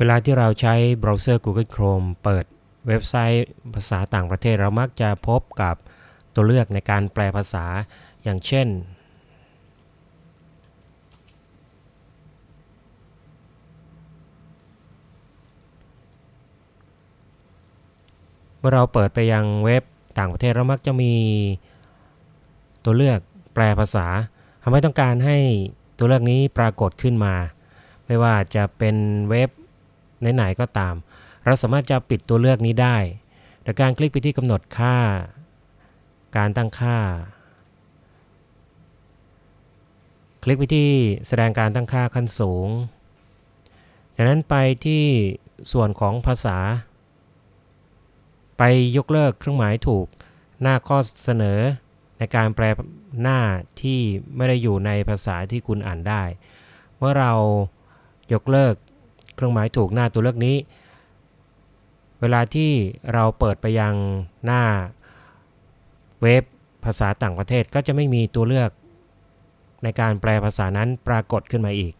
เวลาที่เราใช้เบราว์เซอร์ Google Chrome เปิดเว็บไซต์ภาษาต่างประเทศเรามักจะพบกับตัวเลือกในการแปลภาษาอย่างเช่น เมื่อเราเปิดไปยังเว็บต่างประเทศเรามักจะมีตัวเลือกแปลภาษาทำให้ต้องการให้ตัวเลือกนี้ปรากฏขึ้นมา ไม่ว่าจะเป็นเว็บ ไหนๆก็ตาม เราสามารถจะปิดตัวเลือกนี้ได้โดยการคลิกไปที่กำหนดค่า การตั้งค่า คลิกไปที่แสดงการตั้งค่าขั้นสูง จากนั้นไปที่ส่วนของภาษา ไปยกเลิกเครื่องหมายถูกหน้าข้อเสนอในการแปลหน้าที่ไม่ได้อยู่ในภาษาที่คุณอ่านได้ เมื่อเรายกเลิก เครื่องหมายถูกหน้าตัวเลือกนี้ เวลาที่เราเปิดไปยังหน้าเว็บภาษาต่างประเทศก็จะไม่มีตัวเลือกในการแปลภาษานั้นปรากฏขึ้นมาอีก